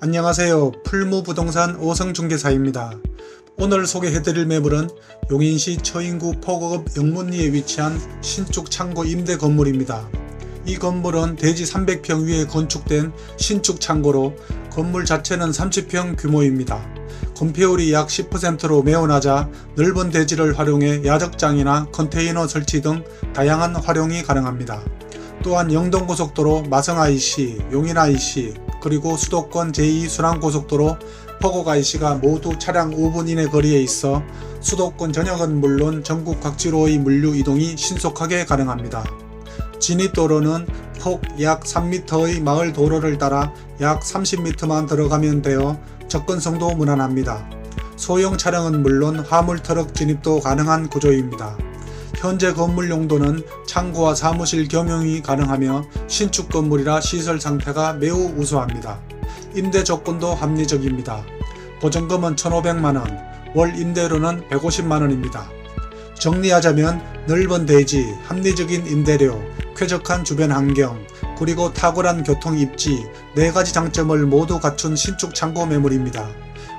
안녕하세요. 풀무부동산 오성중개사입니다. 오늘 소개해드릴 매물은 용인시 처인구 포고급 영문리에 위치한 신축 창고 임대 건물입니다. 이 건물은 대지 300평 위에 건축된 신축 창고로 건물 자체는 30평 규모입니다. 건폐율이 약 10%로 매우 낮아 넓은 대지를 활용해 야적장이나 컨테이너 설치 등 다양한 활용이 가능합니다. 또한 영동고속도로 마성 IC, 용인 IC, 그리고 수도권 제2순환고속도로 포곡 IC가 모두 차량 5분 이내 거리에 있어 수도권 전역은 물론 전국 각지로의 물류 이동이 신속하게 가능합니다. 진입도로는 폭 약 3m의 마을 도로를 따라 약 30m만 들어가면 되어 접근성도 무난합니다. 소형 차량은 물론 화물 트럭 진입도 가능한 구조입니다. 현재 건물 용도는 창고와 사무실 겸용이 가능하며 신축 건물이라 시설 상태가 매우 우수합니다. 임대 조건도 합리적입니다. 보증금은 1,500만원, 월 임대료는 150만원입니다. 정리하자면 넓은 대지, 합리적인 임대료, 쾌적한 주변 환경, 그리고 탁월한 교통 입지 네 가지 장점을 모두 갖춘 신축 창고 매물입니다.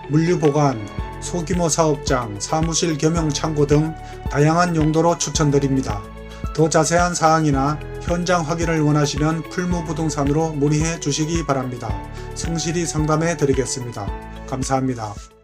물류 보관, 소규모 사업장, 사무실 겸용 창고 등 다양한 용도로 추천드립니다. 더 자세한 사항이나 현장 확인을 원하시면 풀무부동산으로 문의해 주시기 바랍니다. 성실히 상담해 드리겠습니다. 감사합니다.